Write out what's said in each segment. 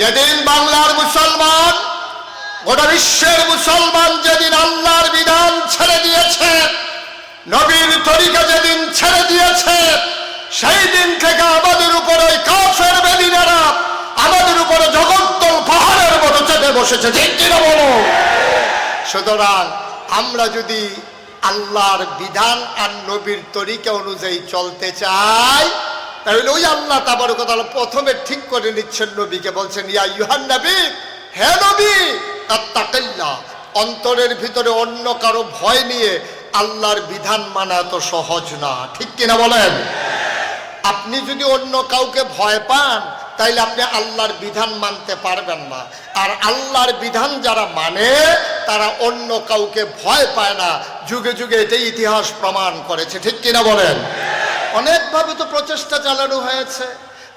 যেদিন বাংলার মুসলমান, গোটা বিশ্বের মুসলমান যেদিন আল্লাহর বিধান ছেড়ে দিয়েছে, নবীর তরিকা যেদিন ছেড়ে দিয়েছে, সেই দিন থেকে আমাদের উপরে কাফের বেদিনেরা আমাদের উপরে জগত্তল পাহাড়ের মতো চেপে বসেছে। সুতরাং আমরা যদি আল্লাহর বিধান আর নবীর তরিকা অনুযায়ী চলতে চাই তাহলে ওই আল্লাহ তাবার কথা প্রথমে ঠিক করে নিচ্ছেন নবীকে, বলছেন, ইয়া ইউহান নবী, হে নবী তাত্তাকিল্লা অন্তরের ভিতরে অন্য কারও ভয় নিয়ে আল্লাহর বিধান মানা এত সহজ না। ঠিক কিনা বলেন? আপনি যদি অন্য কাউকে ভয় পান, তাইলে আপনি আল্লাহর বিধান মানতে পারবেন না। আর আল্লাহর বিধান যারা মানে তারা অন্য কাউকে ভয় পায় না। যুগে যুগে এটাই ইতিহাস প্রমাণ করেছে। ঠিক কিনা বলেন? অনেকভাবে তো প্রচেষ্টা চালানো হয়েছে।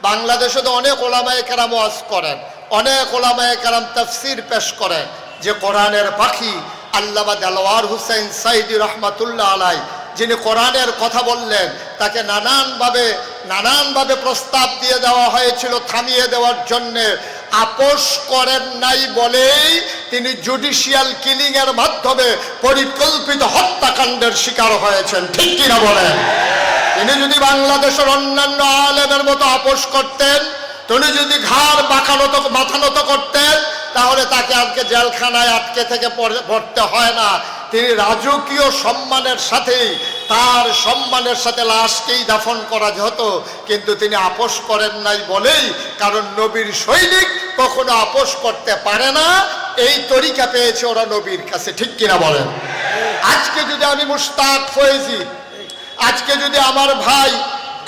বাংলাদেশে তো অনেক ওলামায় কেরাম ওয়াজ করেন, অনেক ওলামায় কেরাম তফসির পেশ করেন। যে কোরআনের পাখি আল্লামা দেলোয়ার হুসাইন সাইদি রহমাতুল্লাহ আলাই যিনি কোরআনের কথা বললেন, তাকে নানানভাবে নানানভাবে প্রস্তাব দিয়ে দেওয়া হয়েছিল থামিয়ে দেওয়ার জন্যে। আপোষ করেন নাই বলেই তিনি জুডিশিয়াল কিলিং এর মাধ্যমে পরিকল্পিত হত্যাকাণ্ডের শিকার হয়েছেন। ঠিক কিনা বলেন? তিনি যদি বাংলাদেশের অন্যান্য আলেমের মতো আপোষ করতেন, তিনি যদি ঘাড় বাঁকানত মাথানত করতেন, তাহলে তাকে আজকে জেলখানায় আটকে থেকে পড়ে- পড়তে হয় না। তিনি রাজকীয় সম্মানের সাথে তার সম্মানের সাথে লাশকেই দাফন করা হতো কিন্তু তিনি আপোষ করেন নাই বলেই, কারণ নবীর সৈনিক কখনো আপোষ করতে পারে না। এই তরিকা পেয়েছে ওরা নবীর কাছে, ঠিক কিনা বলেন? আজকে যদি আমি মুস্তাক ফয়েজি আজকে যদি আমার ভাই,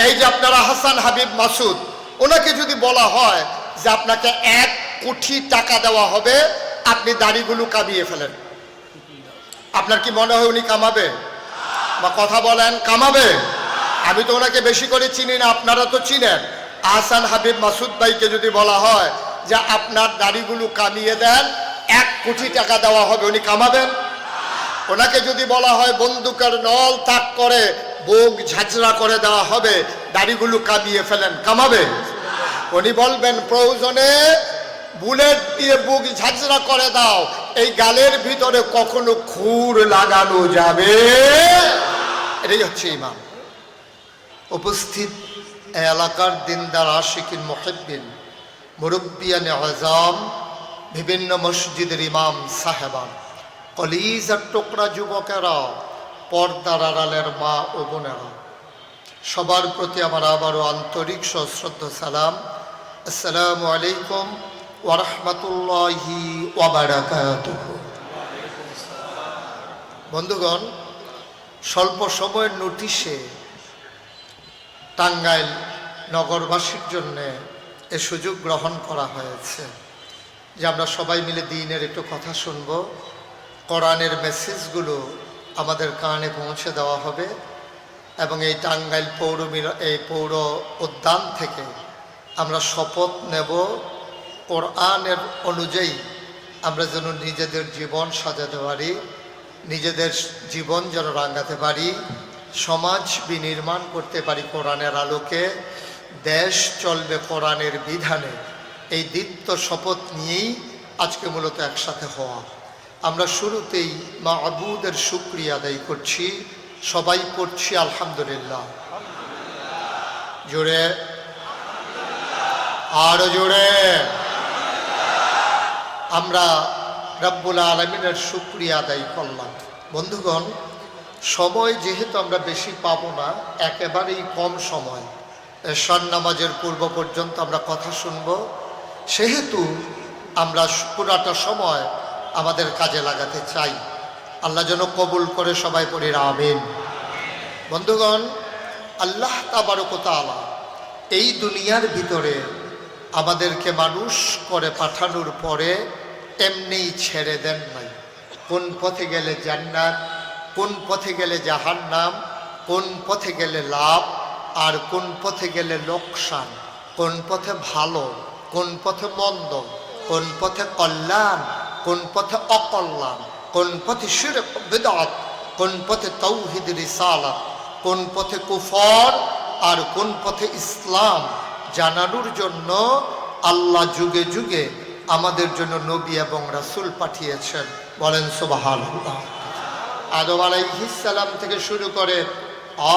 এই যে আপনারা হাসান হাবিব মাসুদ, ওনাকে যদি বলা হয় যে আপনাকে এক কোটি টাকা দেওয়া হবে, আপনি দাড়িগুলো কামিয়ে ফেলেন। আপনার কি মনে হয় উনি কামাবে? বা কথা বলেন, কামাবে? আমি তো ওনাকে বেশি করে চিনি না, আপনারা তো চিনেন। আহসান হাবিব মাসুদ ভাইকে যদি বলা হয় যে আপনার দাড়িগুলো কামিয়ে দেন, এক কোটি টাকা দেওয়া হবে, উনি কামাবেন? ওনাকে যদি বলা হয় বন্দুকের নল তাক করে, বুক ঝাঁঝরা করে দেওয়া হবে, দাড়িগুলো কামিয়ে ফেলেন, কামাবে? উনি বলবেন, প্রয়োজনে বুলেট দিয়ে বুক ঝাঁঝরা করে দাও, এই গালের ভিতরে কখনো খুর লাগানো যাবে? এটাই হচ্ছে ইমাম। উপস্থিত এলাকার দিনদার আশিকিন মহিবিন মুরব্বিয়ান আজম বিভিন্ন মসজিদের ইমাম সাহেবান। কলিজার টোকরা যুবকেরা, পর্দার আড়ালের মা ও বোনেরা। সবার প্রতি আমার আবারও আন্তরিক সশ্রদ্ধ সালাম। আসসালামু আলাইকুম ওরহমতুল্লাহি বন্ধুগণ, স্বল্প সময়ের নোটিশে টাঙ্গাইল নগরবাসীর জন্যে এ সুযোগ গ্রহণ করা হয়েছে। যে আমরা সবাই মিলে দিনের একটু কথা শুনব। কোরআনের মেসেজগুলো আমাদের কানে পৌঁছে দেওয়া হবে এবং এই টাঙ্গাইল পৌর এই পৌর উদ্যান থেকে আমরা শপথ নেব কোরআনের অনুযায়ী আমরা যেন নিজেদের জীবন সাজাতে পারি, নিজেদের জীবন যেন রাঙাতে পারি, সমাজ বিনির্মাণ করতে পারি কোরআনের আলোকে, দেশ চলবে কোরআনের বিধানে। এই দীপ্ত শপথ নিয়েই আজকে মূলত একসাথে হওয়া। আমরা শুরুতেই মা আবুদের শুক্রিয়া আদায় করছি। সবাই করছি আলহামদুলিল্লাহ। জোরে। আরও জোরে। আমরা রব্বুল আলমিনের শুক্রিয়া আদায় করলাম। বন্ধুগণ, সময় যেহেতু আমরা বেশি পাবো না, একেবারেই কম সময়। এশার নামাজের পূর্ব পর্যন্ত আমরা কথা শুনব। সেহেতু আমরা পুরাটা সময় আমাদের কাজে লাগাতে চাই। আল্লাহ যেন কবুল করে সবাই পড়ি, আমিন। বন্ধুগণ, আল্লাহ তাবারকতালা এই দুনিয়ার ভিতরে আমাদেরকে মানুষ করে পাঠানোর পরে এমনিই ছেড়ে দেন নাই। কোন পথে গেলে জান্নাত, কোন পথে গেলে জাহান্নাম, কোন পথে গেলে লাভ, আর কোন পথে গেলে লোকসান, কোন পথে ভালো, কোন পথে মন্দ, কোন পথে কল্যাণ কোন পথে অকল্যাণ, কোন পথে শিরক বিদআত কোন পথে তৌহিদ, রিসালাত, কোন পথে কুফর আর কোন পথে ইসলাম জানানোর জন্য আল্লাহ যুগে যুগে আমাদের জন্য নবী এবং রাসূল পাঠিয়েছেন। বলেন সুবাহান আদম আলাইহিসালাম থেকে শুরু করে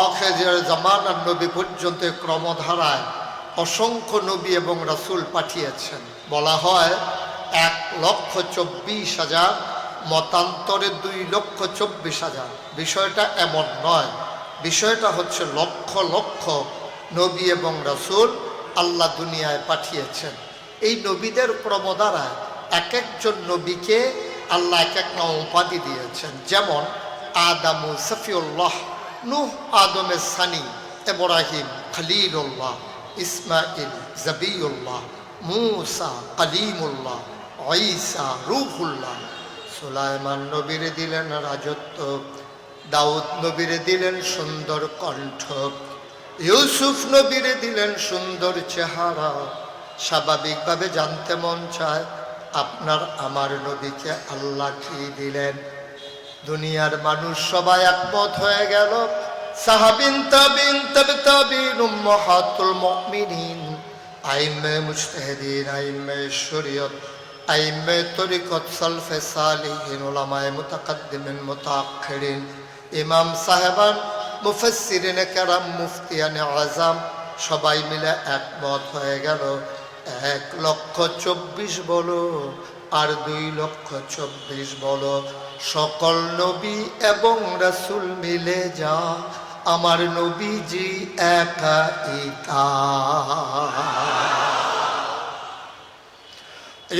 আখেজের জামানার নবী পর্যন্ত ক্রমধারায় অসংখ্য নবী এবং রাসূল পাঠিয়েছেন। বলা হয় এক লক্ষ চব্বিশ হাজার, মতান্তরে দুই লক্ষ চব্বিশ হাজার। বিষয়টা এমন নয়। বিষয়টা হচ্ছে লক্ষ লক্ষ নবী এবং রাসূল আল্লাহ দুনিয়ায় পাঠিয়েছেন। এই নবীদের ক্রমধারা এক একজন নবীকে আল্লাহ এক এক নাম উপাধি দিয়েছেন। যেমন আদামু সফিউল্লাহ, নূহ আদমের সানি এব্রাহিম খলিলুল্লাহ ইসমাইল জবিউল্লাহ, মুসা কলিমুল্লাহ। ঈসা রুহুল্লাহ। সুলাইমান নবীরে দিলেন রাজত্ব, দাউদ নবীরে দিলেন সুন্দর কণ্ঠ, ইউসুফ নবীরে দিলেন সুন্দর চেহারা। স্বাভাবিকভাবে জানতে মন চায়, আপনার আমার নবীকে আল্লাহ কি দিলেন? দুনিয়ার মানুষ সবাই একমত হয়ে গেল, সাহাবিন তাবিন, তবে তাবিন, উম্মাহাতুল মুমিনিন। আইমে মুজতাহিদিন আইমে শরীয়ত। আইমে তরিকত সালফে সালিহিন, উলামায়ে মুতাকাদ্দিমিন, মুতাআখিরিন। ইমাম সাহেবান, মুফাসসিরিন কেরাম মুফতিয়ানে আজম সবাই মিলে একমত হয়ে গেল। এক লক্ষ চব্বিশ বলো, আর দুই লক্ষ চব্বিশ বলো। সকল নবী এবং রাসুল মিলে যা, আমার নবীজি একা ইকা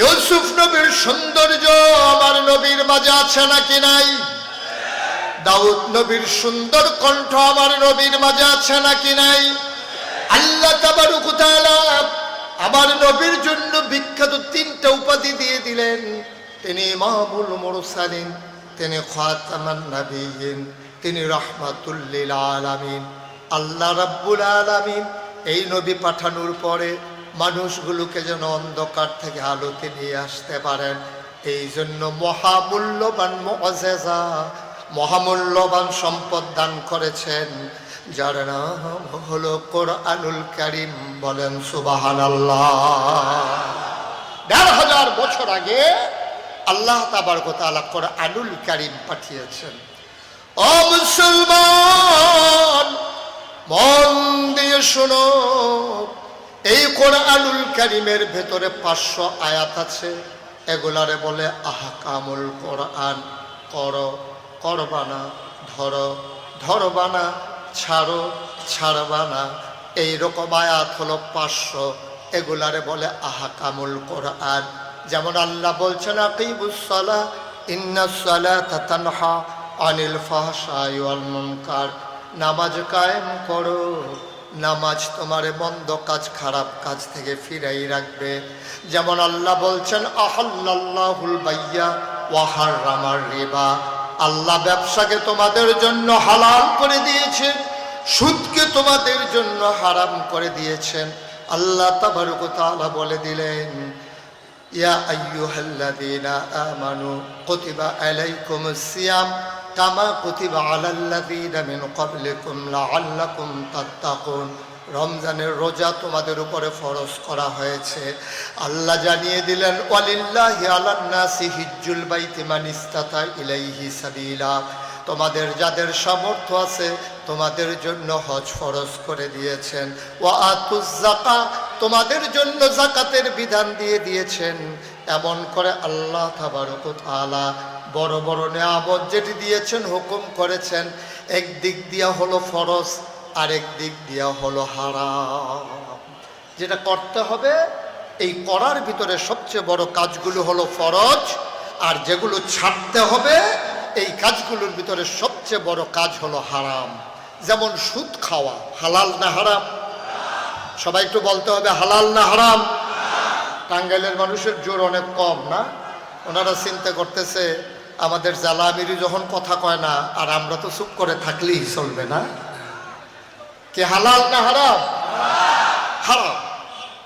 ইউসুফ নবীর সৌন্দর্য আমার নবীর মাঝে আছে নাকি নাই? দাউদ নবীর সুন্দর কণ্ঠ আমার নবীর মাঝে আছে নাকি নাই? আল্লাহ তাবারুক আমার নবীর জন্য বিখ্যাত তিনটা উপাধি দিয়ে দিলেন। তিনি ইমামুল মুরসালিন, তিনি খাতামান নবীন তিনি রহমাতুল্লিল আলামিন। আল্লাহ রাব্বুল আলামিন এই নবী পাঠানোর পরে মানুষগুলোকে যেন অন্ধকার থেকে আলোতে নিয়ে আসতে পারেন। এই জন্য মহামূল্যবান মজেজা মহামূল্যবান সম্পদ দান করেছেন। যার নাম হলো কোরআনুল কারিম। বলেন সুবাহান আল্লাহ দেড় হাজার বছর আগে আল্লাহ তাবার তাআলা কোরআনুল কারিম পাঠিয়েছেন। ও মুসলমান, মন দিয়ে শোনো। এই কোরআনুল কারিমের ভেতরে পাঁচশো আয়াত আছে। এগুলারে বলে, আহকামুল কোরআন, কর, করবানা, ধর, ধরবানা, ছাড়ো, ছাড়বানা। এই রকম আয়াত হলো পাঁচশো। এগুলারে বলে, আহাকামুল কোরআন। যেমন আল্লাহ বলছেন আকিবুসলা ইন্নাসলা অনিল ফাহসাই নামাজ কায়েম করো। নামাজ তোমার বন্ধ কাজ, খারাপ কাজ থেকে ফিরাই রাখবে। যেমন আল্লাহ বলছেন আহাল্লাহুল বাইয়া ওয়াহার রামার রিবা। আল্লাহ ব্যবসাকে তোমাদের জন্য হালাল করে দিয়েছেন সুদকে তোমাদের জন্য হারাম করে দিয়েছেন। আল্লাহ তাবারক তাআলা বলে দিলেন, ইয়া আইয়ুহাল্লাযীনা আমানু কুতিবা আলাইকুমুস সিয়াম। কামা কুতিবা আলাল্লাযীনা মিন ক্বাবলিকুম লাআল্লাকুম তাত্তাকুন। রমজানের রোজা তোমাদের উপরে ফরজ করা হয়েছে। আল্লাহ জানিয়ে দিলেন ইলাইহি সাবিলা। তোমাদের যাদের সামর্থ্য আছে, তোমাদের জন্য হজ ফরজ করে দিয়েছেন। ও আতুজ জাকা তোমাদের জন্য জাকাতের বিধান দিয়ে দিয়েছেন। এমন করে আল্লাহ তাআলা বড় বড় নেয়ামত যেটি দিয়েছেন, হুকুম করেছেন, একদিক দিয়া হলো ফরজ, আরেক দিক দিয়া হলো হারাম। যেটা করতে হবে, এই করার ভিতরে সবচেয়ে বড় কাজগুলো হলো ফরজ, আর যেগুলো ছাড়তে হবে, এই কাজগুলোর ভিতরে সবচেয়ে বড় কাজ হলো হারাম। যেমন সুদ খাওয়া, হালাল না হারাম? সবাই একটু বলতে হবে, হালাল না হারাম? টাঙ্গাইলের মানুষের জোর অনেক কম, না? ওনারা চিন্তা করতেছে, আমাদের জ্বালামিরি যখন কথা কয় না, আর আমরা তো চুপ করে থাকলেই চলবে, না? কে হালাল না হারাম? হারাম।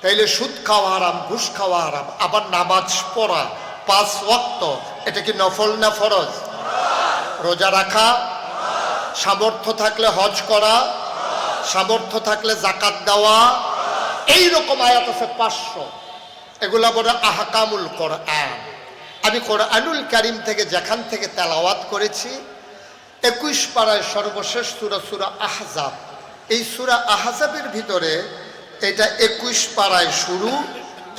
তাইলে সুদ খাওয়া হারাম, ঘুষ খাওয়া হারাম, আবার নামাজ পড়া, পাঁচ ওয়াক্ত, এটা কি নফল না ফরজ? রোজা রাখা, সামর্থ্য থাকলে হজ করা, সামর্থ্য থাকলে জাকাত দেওয়া এই রকম আয়াত আছে পাঁচশো। এগুলা বলে আহকামুল কোরআন। আমি কোরআনুল কারিম থেকে যেখান থেকে তেলাওয়াত করেছি, একুশ পাড়ায় সর্বশেষ সুরা সুরা আহজাব। এই সুরা আহজাবের ভিতরে এটা একুশ পাড়ায় শুরু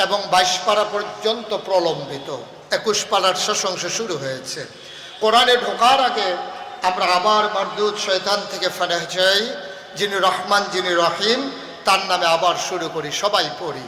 এবং বাইশ পাড়া পর্যন্ত প্রলম্বিত। একুশ পাড়ার শেষ অংশ শুরু হয়েছে। কোরআনে ঢোকার আগে আমরা আবার মারদুদ শয়তান থেকে ফেরাহ যাই যিনি রহমান, যিনি রহিম, তার নামে আবার শুরু করি, সবাই পড়ি।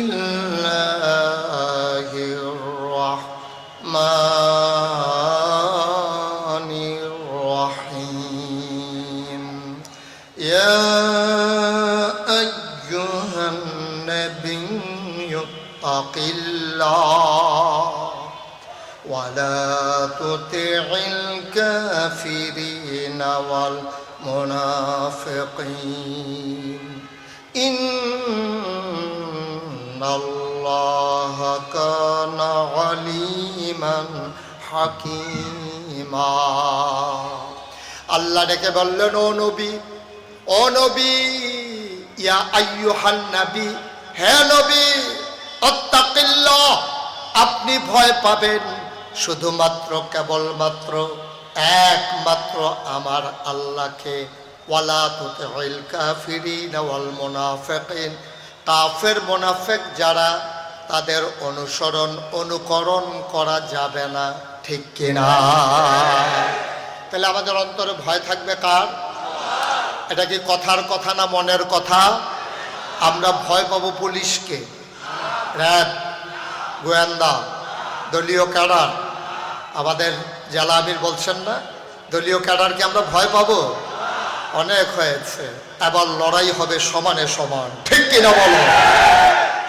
الله ولا تطع الكافرين والمنافقين إن الله كان عليما حكيما আল্লাহ ডেকে বললেন ও নবী ও নবী ইয়া আইয়ুহান নবী হে নবী অত্তাকিল্লাহ আপনি ভয় পাবেন। শুধুমাত্র, কেবলমাত্র, একমাত্র আমার আল্লাহকে। ওয়ালা তুতে হইল কাফের, মুনাফিক যারা, তাদের অনুসরণ, অনুকরণ করা যাবে না। ঠিক কিনা? তাহলে আমাদের অন্তরে ভয় থাকবে কার? এটা কি কথার কথা না মনের কথা? আমরা ভয় পাবো পুলিশকে। র্যাব গোয়েন্দা, দলীয় ক্যাডার। আমাদের জেলা আমির বলছেন না, দলীয় ক্যাডারকে আমরা ভয় পাবো। অনেক হয়েছে, এবার লড়াই হবে সমানে সমান। ঠিক কিনা বলো?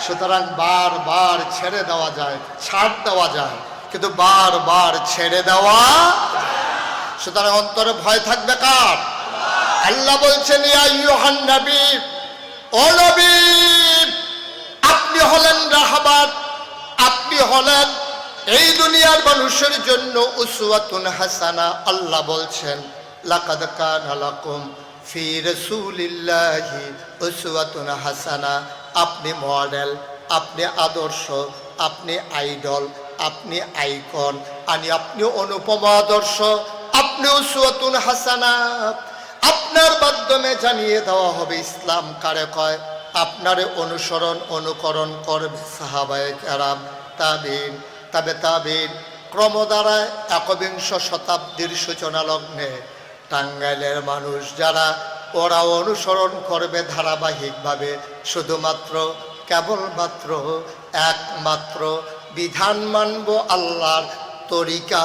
সুতরাং বারবার ছেড়ে দেওয়া যায়, ছাড় দেওয়া যায়, কিন্তু বারবার ছেড়ে দেওয়া সুতরাং অন্তরে ভয় থাকবে কার? আল্লাহ বলছেন ও নবী হলেন রাহবার আপনি হলেন এই দুনিয়ার মানুষের জন্য উসওয়াতুন হাসানা, আল্লাহ বলছেন, লাকাদ কানা লাকুম ফি রাসূলিল্লাহি উসওয়াতুন হাসানা। আপনি মডেল, আপনি আদর্শ, আপনি আইডল, আপনি আইকন আমি আপনি অনুপম আদর্শ, আপনি উসওয়াতুন হাসানা। আপনার মাধ্যমে জানিয়ে দেওয়া হবে ইসলাম কারে কয়? আপনার অনুসরণ, অনুকরণ করবে সাহাবায়ে কেরাম, তাবিন, তবে তাবিন ক্রম দ্বারা একবিংশ শতাব্দীর সূচনা লগ্নে টাঙ্গাইলের মানুষ যারা ওরা অনুসরণ করবে ধারাবাহিকভাবে শুধুমাত্র, কেবলমাত্র, একমাত্র বিধান মানব আল্লাহর তরিকা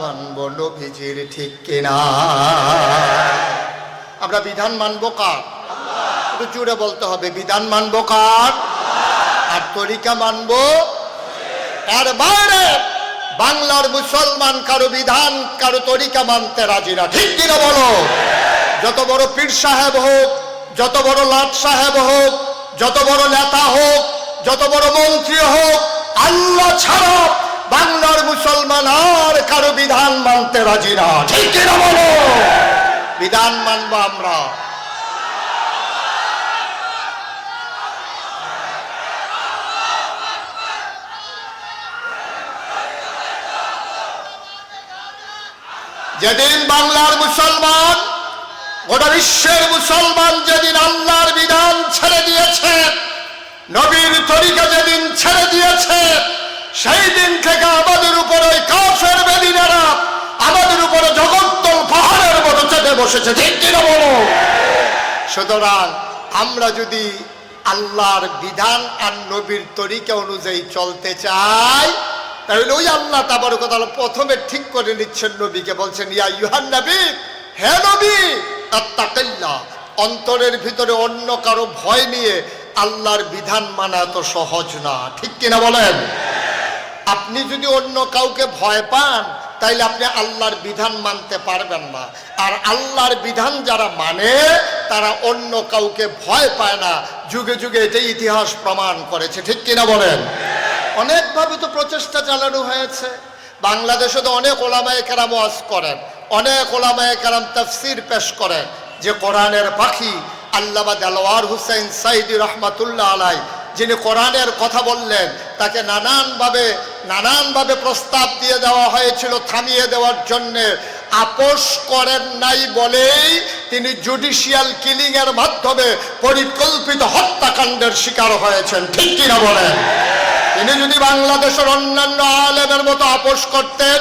মানব নবীজির ঠিক কিনা? আমরা বিধান মানব কার? একটু জুড়ে বলতে হবে, বিধান মানব কার? আর তরিকা মানব এর বাইরে, বাংলার মুসলমান কারও বিধান, কারও তরিকা মানতে রাজি না। ঠিক কিনা বলো? যত বড় পীর সাহেব হোক, যত বড় লাট সাহেব হোক, যত বড় নেতা হোক, যত বড় মন্ত্রী হোক, আল্লাহ ছাড়া বাংলার মুসলমান আর কারও বিধান মানতে রাজি না। ঠিক কিনা বলো? বিধান মানবো আমরা। যেদিন বাংলার মুসলমান, গোটা বিশ্বের মুসলমান যেদিন আল্লাহর বিধান ছেড়ে দিয়েছে, নবীর তরিকা যেদিন ছেড়ে দিয়েছে, সেই দিন থেকে আমাদের উপরে কাফের বেদিনেরা আমাদের উপরে জগত্তল পাহাড়ের মতো চেপে বসেছে। ঠিক কিনা বলো? সুতরাং আমরা যদি আল্লাহর বিধান আর নবীর তরিকা অনুযায়ী চলতে চাই তাহলে ওই আল্লাহ তাবার কথা প্রথমে ঠিক করে নিচ্ছেন নবীকে, বলছেন, ইয়া ইউহান নবী, হে নবী আত্মাকাল্লা অন্তরের ভিতরে অন্য কারও ভয় নিয়ে আল্লাহর বিধান মানা এত সহজ না। ঠিক কিনা বলেন? আপনি যদি অন্য কাউকে ভয় পান, তাইলে আপনি আল্লাহর বিধান মানতে পারবেন না। আর আল্লাহর বিধান যারা মানে তারা অন্য কাউকে ভয় পায় না। যুগে যুগে এটাই ইতিহাস প্রমাণ করেছে। ঠিক কিনা বলেন? অনেকভাবে তো প্রচেষ্টা চালানো হয়েছে। বাংলাদেশে তো অনেক ওলামায় কেরাম ওয়াজ করেন, অনেক ওলামায় কেরাম তফসির পেশ করেন। যে কোরআনের পাখি আল্লামা দেলোয়ার হুসাইন সাইদি রহমাতুল্লাহ আলাই যিনি কোরআনের কথা বললেন, তাকে নানানভাবে নানানভাবে প্রস্তাব দিয়ে দেওয়া হয়েছিল থামিয়ে দেওয়ার জন্যে। আপোষ করেন নাই বলেই তিনি জুডিশিয়াল কিলিং এর মাধ্যমে পরিকল্পিত হত্যাকাণ্ডের শিকার হয়েছেন। ঠিক কিনা বলেন? তিনি যদি বাংলাদেশের অন্যান্য আলেমের মতো আপোষ করতেন,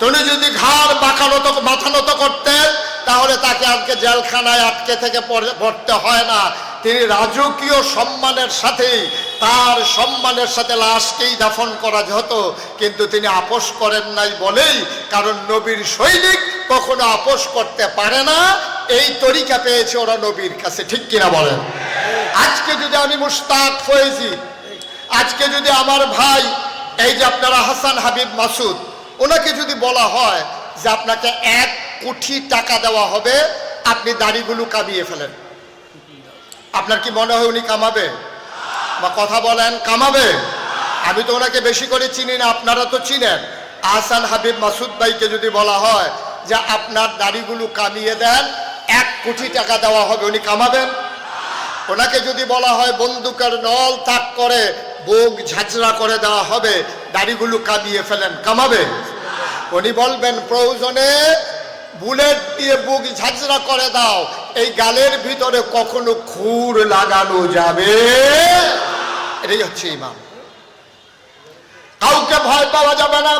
তিনি যদি ঘাড় বাঁকানত মাথানত করতেন তাহলে তাকে আজকে জেলখানায় আটকে থেকে পড়ে- পড়তে হয় না। তিনি রাজকীয় সম্মানের সাথেই তার সম্মানের সাথে লাশকেই দাফন করা হতো কিন্তু তিনি আপোষ করেন নাই বলেই, কারণ নবীর সৈনিক কখনো আপোষ করতে পারে না। এই তরিকা পেয়েছে ওরা নবীর কাছে, ঠিক কিনা বলেন? আজকে যদি আমি মুশতাক ফয়েজি, আজকে যদি আমার ভাই, এই যে আপনারা হাসান হাবিব মাসুদ, ওনাকে যদি বলা হয় যে আপনাকে এক কোটি টাকা দেওয়া হবে, আপনি দাড়িগুলো কামিয়ে ফেলেন। আপনার কি মনে হয় উনি কামাবে? বা কথা বলেন, কামাবে? আমি তো ওনাকে বেশি করে চিনি না, আপনারা তো চিনেন। আহসান হাবিব মাসুদ ভাইকে যদি বলা হয় যে আপনার দাড়িগুলো কামিয়ে দেন, এক কোটি টাকা দেওয়া হবে, উনি কামাবেন? ওনাকে যদি বলা হয় বন্দুকের নল তাক করে, বুক ঝাঁচড়া করে দেওয়া হবে, দাড়িগুলো কামিয়ে ফেলেন, কামাবে? উনি বলবেন, প্রয়োজনে বুলেট দিয়ে বুক ঝাঁচড়া করে দাও, এই গালের ভিতরে কখনো খুর লাগানো যাবে? এটাই হচ্ছে ইমাম। কাউকে ভয় পাওয়া যাবে না।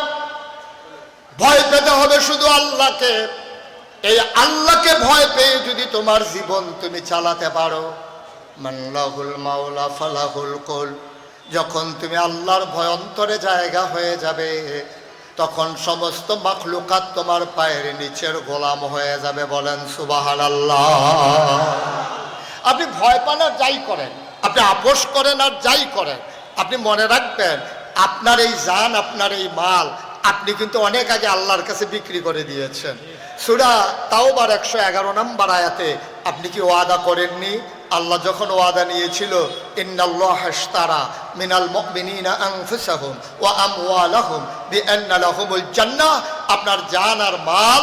ভয় পেতে হবে শুধু আল্লাহকে। এই আল্লাহকে ভয় পেয়ে যদি তোমার জীবন তুমি চালাতে পারো। মাল্লাহুল মাওলা ফালাহুল কুল। যখন তুমি আল্লাহর ভয় অন্তরে জায়গা হয়ে যাবে তখন সমস্ত মাখলুকাত তোমার পায়ের নিচের গোলাম হয়ে যাবে বলেন সুবাহান আপনি ভয় পান আর যাই করেন, আপনি আপোষ করেন আর যাই করেন, আপনি মনে রাখবেন, আপনার এই জান, আপনার এই মাল, আপনি কিন্তু অনেক আগে আল্লাহর কাছে বিক্রি করে দিয়েছেন। সুরা তাওবার একশো এগারো নম্বর আয়াতে আপনি কি ওয়াদা করেননি? আল্লাহ যখন ওয়াদা নিয়েছিল, ইন্নাল্লাহ হাশতারা মিনাল মুমিনিনা আনফুসাহুম ওয়া আমওয়ালাহুম বিআন্না লাহুমুল জান্নাহ। আপনার জান আর মাল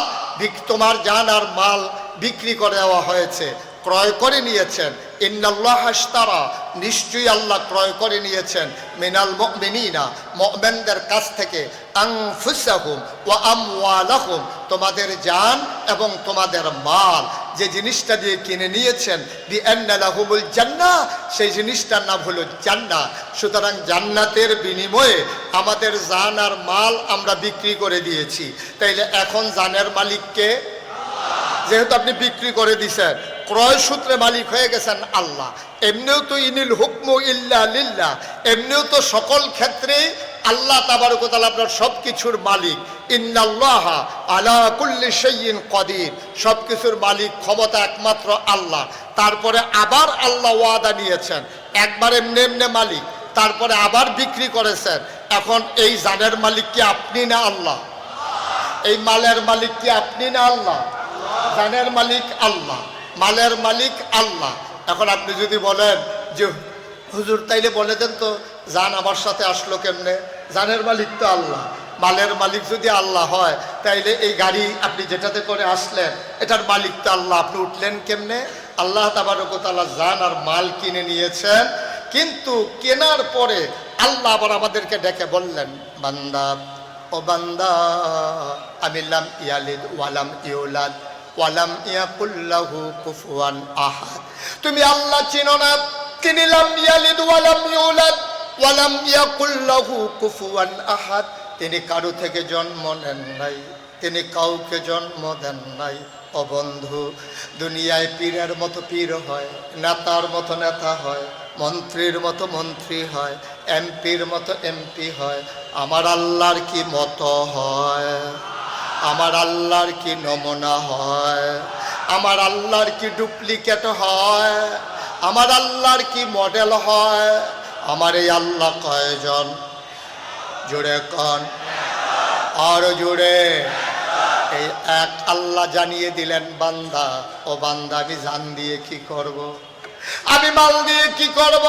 তোমার জান আর মাল বিক্রি করে দেওয়া হয়েছে, ক্রয় করে নিয়েছেন। ইন্নাল্লাহ হাশতারা নিশ্চয়ই আল্লাহ ক্রয় করে নিয়েছেন। মিনাল মুমিনিনা, মুমিনদের কাছ থেকে আনফুসাহুম ওয়া আমওয়ালাহুম, তোমাদের জান এবং তোমাদের মাল। যে জিনিসটা দিয়ে কিনে নিয়েছেন বি লাহুমুল জান্না, সেই জিনিসটার নাম হলো জান্না। সুতরাং জান্নাতের বিনিময়ে আমাদের জান আর মাল আমরা বিক্রি করে দিয়েছি। তাইলে এখন জানের মালিককে যেহেতু আপনি বিক্রি করে দিছেন, ক্রয় সূত্রে মালিক হয়ে গেছেন আল্লাহ। এমনিও তো ইনিল হুকমু ইল্লা লিল্লাহ এমনিও তো সকল ক্ষেত্রে আল্লাহ তাবারকতাল আপনার সব কিছুর মালিক। ইন্নাল্লাহ শাইইন কদির সব কিছুর মালিক ক্ষমতা একমাত্র আল্লাহ। তারপরে আবার আল্লাহ ওয়াদা নিয়েছেন, একবার এমনি এমনি মালিক, তারপরে আবার বিক্রি করেছেন। এখন এই জানের মালিক কি আপনি না আল্লাহ? এই মালের মালিক কি আপনি না আল্লাহ? জানের মালিক আল্লাহ, মালের মালিক আল্লাহ। এখন আপনি যদি বলেন যে, হুজুর, তাইলে বলে দেন তো, জান আমার সাথে আসলো কেমনে? জানের মালিক তো আল্লাহ। মালের মালিক যদি আল্লাহ হয়, তাইলে এই গাড়ি আপনি যেটাতে করে আসলেন, এটার মালিক তো আল্লাহ। আপনি উঠলেন কেমনে? আল্লাহ তাবারকতাল্লাহ জান আর মাল কিনে নিয়েছেন। কিন্তু কেনার পরে আল্লাহ আবার আমাদেরকে ডেকে বললেন, বান্দা, ও বান্দা, আমি লাম ইয়ালিদ ওয়ালাম ইউলাদ। ওয়ালাম ইয়াকুল্লাহু কুফুয়ান আহাদ। তুমি আল্লাহ চিনো না, তিনি লাম ইয়ালিদ ওয়ালাম ইউলাদ। ওয়ালাম ইয়াকুল্লাহু কুফুয়ান আহাদ। তিনি কারও থেকে জন্ম নেন নাই, তিনি কাউকে জন্ম দেন নাই। ও বন্ধু, দুনিয়ায় পীরের মতো পীর হয়, নেতার মতো নেতা হয়, মন্ত্রীর মতো মন্ত্রী হয়, এমপির মতো এমপি হয়। আমার আল্লাহর কি মতো হয়? আমার আল্লাহর কি নমুনা হয়? আমার আল্লাহর কি ডুপ্লিকেট হয়? আমার আল্লাহর কি মডেল হয়? আমার এই আল্লাহ কয়জন? জুড়ে কন। আর জুড়ে এই এক আল্লাহ জানিয়ে দিলেন, বান্দা, ও বান্দা, আমি জান দিয়ে কি করব। আমি মাল দিয়ে কি করব।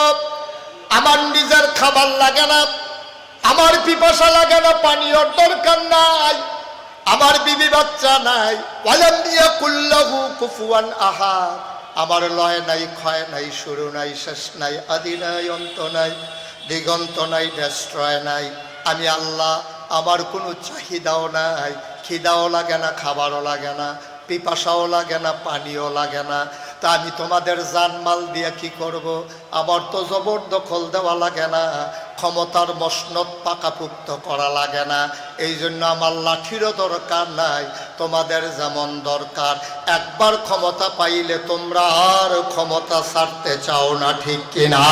আমার নিজের খাবার লাগে না, আমার পিপাসা লাগে না, পানীয়র দরকার নাই। আমার বিবি বাচ্চা নাই, ওয়ালাম দিয়া কুল্লাহু কুফুয়ান আহার আমার লয় নাই, ক্ষয় নাই, শুরু নাই, শেষ নাই, আদি নাই, অন্ত নাই, দিগন্ত নাই ডেস্ট্রয় নাই। আমি আল্লাহ, আমার কোনো চাহিদাও নাই, খিদাও লাগে না, খাবারও লাগে না, পিপাসাও লাগে না, পানিও লাগে না। তা আমি তোমাদের জানমাল দিয়ে কি করব? আমার তো জবরদখল দেওয়া লাগে না, ক্ষমতার মসনদ পাকাপুক্ত করা লাগে না। এই জন্য আমার লাঠিরও দরকার নাই, তোমাদের যেমন দরকার। একবার ক্ষমতা পাইলে তোমরা আর ক্ষমতা ছাড়তে চাও না, ঠিক কিনা?